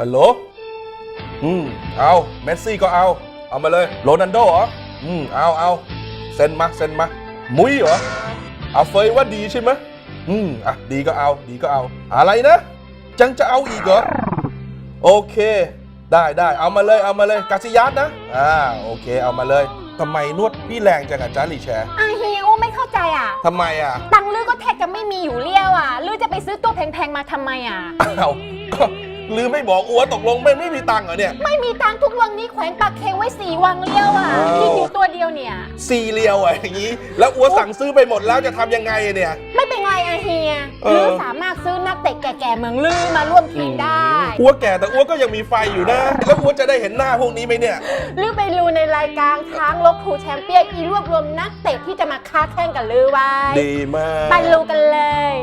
ฮัลโหล อืม เอาเมสซี่ก็เอา เอามาเลย โรนันโดเหรอ อืม เอาเอาเซ็นมาเซ็นมา มุ้ยเหรอ เอาเฟยว่าดีใช่ไหมอืม อะ ดีก็เอา ดีก็เอา อะไรนะ จังจะเอาอีกเหรอ โอเค ได้ได้ เอามาเลย เอามาเลย กาซิยัสนะ อ่า โอเค เอามาเลยทำไมนวดพี่แรงจังอะจ้าหลีแชร์อาฮิวไม่เข้าใจอะ ทำไมอะ ตังค์ลือก็แทบจะไม่มีอยู่เลี้ยวอะลือจะไปซื้อตัวแพงๆมาทำไมอะอ้าว ก็ลืมไม่บอกอัวตกลงไม่ไม่มีตังค์เหรอเนี่ย ไม่มีตังค์ทุกวันนี้แขวนปากเคงไว้สี่วังเลี้ยวอะอ้าว กินอยู่ตัวเดียวเนี่ย ซีเรียวอะอย่างนี้ แล้วอัวสั่งซื้อไปหมดแล้วจะทำยังไงเนี่ย ไม่เป็นไรอาเฮีย เออลือสามารถซื้อนักเตะแก่ๆเมืองลือมาร่วมทีมได้ อัวแก่แต่อัวก็ยังมีไฟอยู่นะแล้วอัวจะได้เห็นหน้าพวกนี้ไหมเนี่ยลือไปดูในรายการช้างลบทูแชมเปี้ยนอีรวบรวมนักเตะที่จะมาค้าแข่งกับลือไว้ดีมาก ไปดูกันเลย